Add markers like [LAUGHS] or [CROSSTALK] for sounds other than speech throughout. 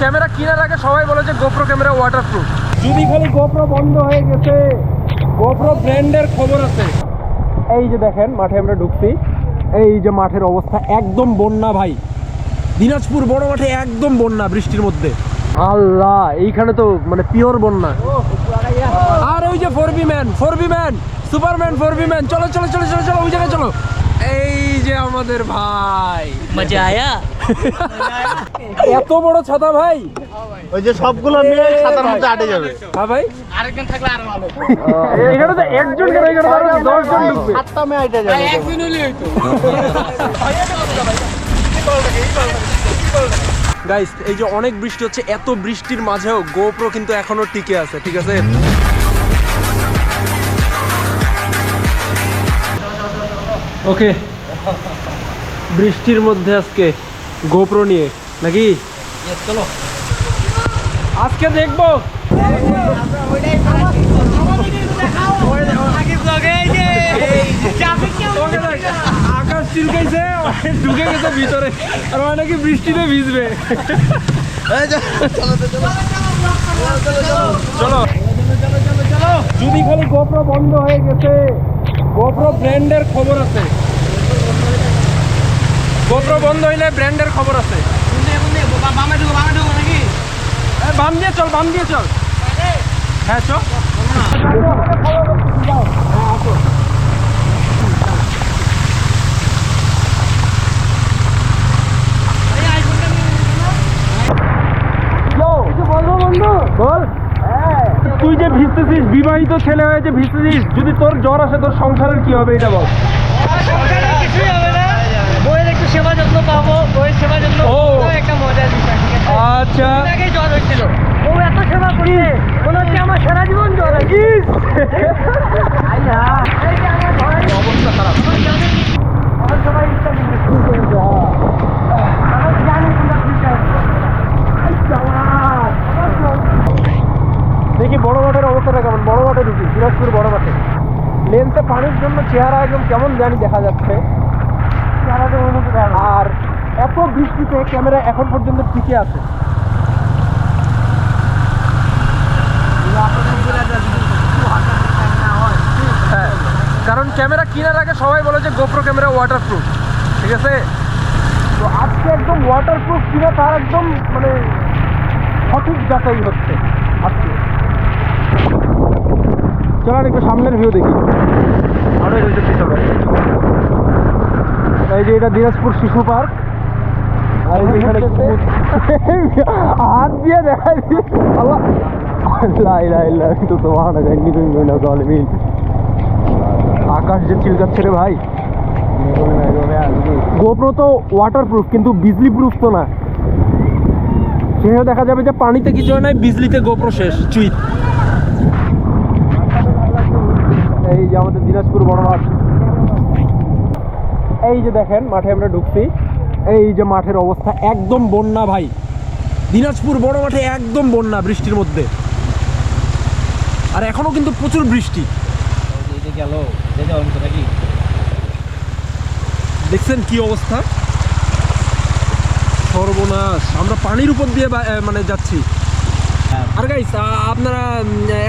Camera কিনার আগে সবাই বলে যে গোপ্রো ক্যামেরা ওয়াটারপ্রুফ যদি খালি গোপ্রো বন্ধ হয়ে গেছে গোপ্রো ব্র্যান্ডের খবর আছে। এই যে দেখেন মাঠে আমরা ঢুকছি। এই যে মাঠের অবস্থা একদম বন্যা ভাই। দিনাজপুর বড় মাঠে একদম বন্যা বৃষ্টির মধ্যে। আল্লাহ এইখানে তো মানে পিওর বন্যা। আর ওই যে four man four man superman four man চলো চলো চলো চলো চলো ওই জায়গায় চলো। এই যে আমাদের ভাই। মজা আয়া? এত বড় ছাতা ভাই। ওই যে সবগুলো মিলে ছাতার মধ্যে আটে যাবে। হ্যাঁ ভাই। আরেকজন থাকলে আরও ভালো। এখানে তো একজন কেন এখানে আরও দশ জন ঢুকবে। সাতটা মে আটে যাবে। একদিন হলে হইতো। গাইস এই যে অনেক বৃষ্টি হচ্ছে এত বৃষ্টির মাঝেও গোপ্রো কিন্তু এখনও টিকে আছে ঠিক আছে? ওকে বৃষ্টির মধ্যে আজকে গোপ্রো নিয়ে নাকি? চলো। আজকে দেখব। আকাশ চিলকাইছে ঢুকে গেছে ভিতরে আর নাকি বৃষ্টিতে ভিজবে। চলো যদি খালি গোপ্রো বন্ধ হয়ে গেছে গোপ্রো ব্র্যান্ডের খবর আছে। গোপ্রো বন্ধ হইলে ব্র্যান্ডের খবর আছে। বামে দিয়ে চল বাম দিয়ে চল। হ্যাঁ চল। বল। তুই যে ভিজতেছিস বিবাহিত ছেলে হয়ে যে ভিজতেছিস যদি তোর জ্বর আসে তোর সংসারের কি হবে এটা বল কিছুই হবে না বইয়ের একটু সেবা যত্ন পাবো বইয়ের সেবা যত্ন ও। একটা মজার বিষয় আচ্ছা। জ্বর ও এত সেবা মনে হচ্ছে আমার সারা জীবন জ্বর আছে। অবস্থা খারাপ। সবাই দেখি বড় মাঠের অবস্থাটা কেমন? বড় মাঠে ঢুকি দিনাজপুর বড় মাঠে। লেন্সে পানির জন্য চেহারা একদম কেমন জানি দেখা যাচ্ছে। আর এত বৃষ্টিতে ক্যামেরা এখন পর্যন্ত টিকে আছে। হ্যাঁ, কারণ ক্যামেরা কেনার আগে সবাই বলে যে গোপ্রো ক্যামেরা ওয়াটারপ্রুফ ঠিক আছে? তো আজকে একদম ওয়াটারপ্রুফ কিনা তার একদম মানে সঠিক যাচাই হচ্ছে আজকে। চলেন একটু সামনের ভিউ দেখি। আরও এই যে এটা দিনাজপুর শিশু পার্ক। আর এখানে। হাত দিয়ে দেখাই। দি আল্লাহ। লা ইলাহা ইল্লা আনতা সুবহানাকা ইন্নী কুনতু মিনাজ জালিমিন আকাশ যে চিলকাচ্ছে রে ভাই। গোপ্রো তো ওয়াটারপ্রুফ কিন্তু বিজলি প্রুফ তো না। সেখানে দেখা যাবে যে পানিতে কিছু হয় নাই বিজলিতে গোপ্রো শেষ চুইট এই যে আমাদের দিনাজপুর বড় মাঠ। এই যে দেখেন, মাঠে আমরা ঢুকছি। এই যে মাঠের অবস্থা, একদম বন্যা ভাই। দিনাজপুর বড় মাঠে একদম বন্যা বৃষ্টির মধ্যে। আর এখনও কিন্তু প্রচুর বৃষ্টি। নাকি দেখছেন কি অবস্থা? সর্বনাশ। আমরা পানির উপর দিয়ে মানে যাচ্ছি। আর গাইস আপনারা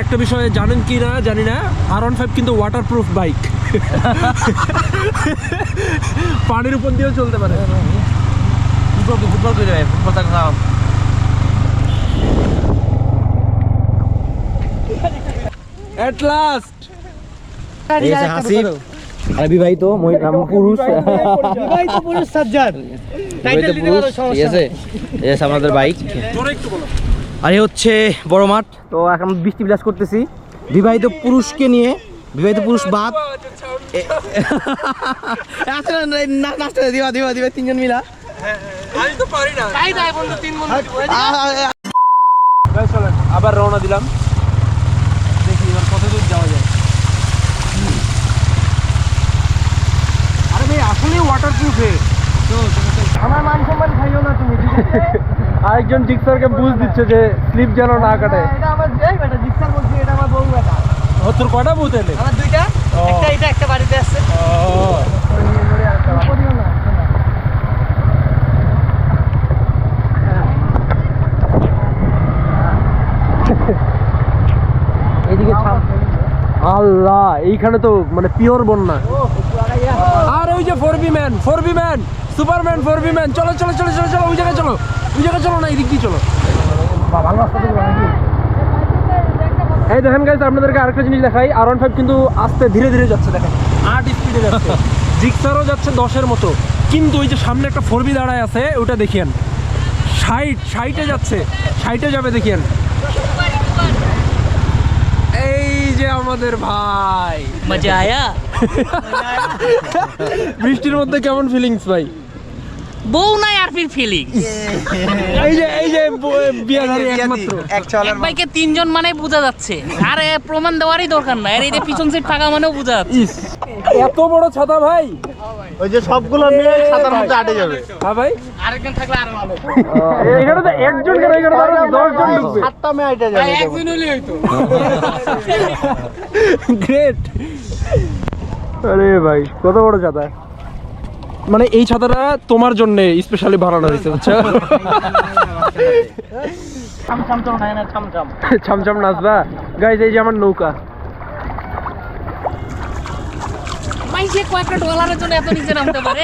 একটা বিষয়ে জানেন কি না জানি না? আর ওয়ান ফাইভ কিন্তু ওয়াটারপ্রুফ বাইক পানির উপর দিয়েও চলতে পারে। ফুটবল ফুটবল করে যাবে ফুটবল থাকলে এট লাস্ট হাসিব বিবাহিত পুরুষ। বিবাহিত পুরুষ সাজ্জাদ। টাইটেল দিতে পারো ঠিক আছে। এস আমাদের বাইক। আর হচ্ছে বড় মাঠ। তো এখন বৃষ্টি বিলাস করতেছি। বিবাহিত পুরুষকে নিয়ে বিবাহিত পুরুষ বাদ। [LAUGHS] দিবা দিবা দিবা তিনজন মিলা। আমি তো পারি না। তাই তাই বন্ধু তিন বন্ধু। ভাই চলেন আবার রওনা দিলাম। দেখি এবার কত দূর যাওয়া যায়। আরে ভাই আসলেই ওয়াটারপ্রুফ হে আমার মান সম্মান খাইও না তুমি [LAUGHS] আরেকজন জিক্সারকে বুঝ দিচ্ছে যে স্লিপ যেন না কাটে। এটা আমার জিক্সার বলছি এটা আমার বউ বেটা। ও তোর কটা বুথ এলে? আমার দুইটা একটা এটা একটা বাড়িতে আছে। আল্লাহ এইখানে তো মানে পিওর বন্যা। আর ওই যে। Four B man four B man superman four B man চলো চলো চলো চলো চলো ওই জায়গায় চলো। ওই জায়গায় চলো না এদিক দিয়ে চলো। এই দেখেন গাইজ আপনাদেরকে আরেকটা জিনিস দেখাই। আর ওয়ান ফাইভ কিন্তু আস্তে ধীরে ধীরে যাচ্ছে দেখেন। আট স্পিডে যাচ্ছে। জিক্সারও যাচ্ছে দশের মতো। কিন্তু ওই যে সামনে একটা ফোর বি দাঁড়ায় আছে ওটা দেখিয়েন। ষাট ষাটে যাচ্ছে। ষাটে যাবে দেখিয়েন। এই যে আমাদের ভাই। মজা আয়া। বৃষ্টির মধ্যে কেমন ফিলিংস ভাই? বউ নাই আর ফির ফিলিং এই যে এই যে একমাত্র। এক বাইকে তিনজন মানে বোঝা যাচ্ছে। আর প্রমাণ দেওয়ারই দরকার নাই। আর এই যে পিছন সিট থাকা মানেও বোঝা যাচ্ছে। এত বড় ছাতা ভাই। ওই যে সবগুলো মিলে সাতার মধ্যে আটে যাবে। হ্যাঁ ভাই। আরেকজন থাকলে আরও ভালো। এখানে তো একজন কেন এখানে আরও দশজন ঢুকবে। সাতটা মেয়ে আটে যাবে। একজন হইতো। [LAUGHS] গ্রেট আরে ভাই কত বড় ছাতা? মানে এই ছাতাটা তোমার জন্য স্পেশালি বানানো হয়েছে বুঝছ ছামছাম নাচবা গাইজ এই যে আমার নৌকা। মাইসে কয়েকটা ডলারের জন্য এত নিচে নামতে পারে।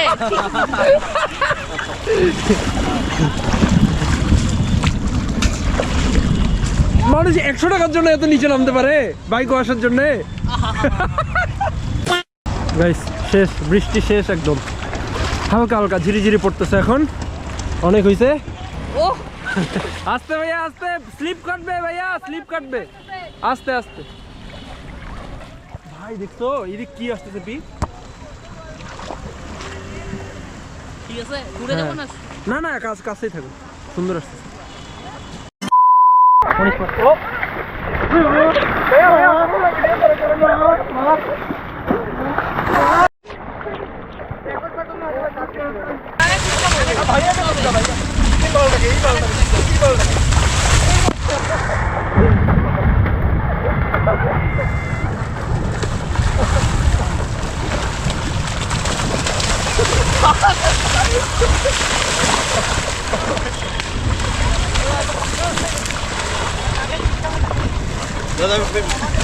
মানুষ একশো টাকার জন্য এত নিচে নামতে পারে বাইক আসার জন্য? গাইস শেষ বৃষ্টি শেষ একদম। হালকা হালকা ঝিরি ঝিরি পড়তেছে এখন। অনেক হয়েছে ও আস্তে ভাইয়া আস্তে। স্লিপ কাটবে ভাইয়া স্লিপ কাটবে। আস্তে আস্তে। ভাই দেখছ? এদিক কি আসতেছে পি? ঠিক আছে ঘুরে যাব না? না না কাজ কাছেই থাকো। সুন্দর আসতেছে। Nada a ver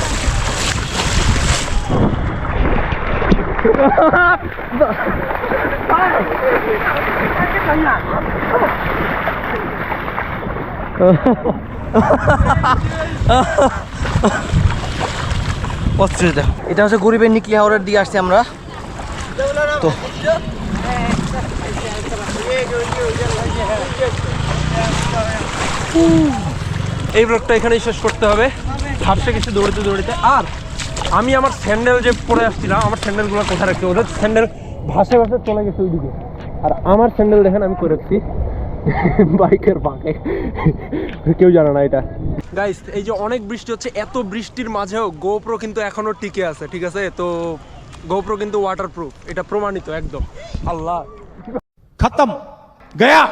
এটা হচ্ছে গরিবের নিকলি হাওড়ের দিকে আসছি আমরা। তো এই ব্লগটা এখানেই শেষ করতে হবে। হাঁটতে গেছি দৌড়তে দৌড়তে। আর আমি আমার স্যান্ডেল যে পরে আসছিলাম, আমার স্যান্ডেলগুলো কোথায় রাখছি? ওদের স্যান্ডেল ভাসে ভাসে চলে গেছে ওইদিকে। আর আমার স্যান্ডেল দেখেন, আমি করে রাখছি। বাইকের বাঁকে কেউ জানে না এটা। গাইস এই যে অনেক বৃষ্টি হচ্ছে, এত বৃষ্টির মাঝেও গোপ্রো কিন্তু এখনও টিকে আছে, ঠিক আছে? তো গোপ্রো কিন্তু ওয়াটারপ্রুফ এটা প্রমাণিত, একদম। আল্লাহ। খতম। গয়া!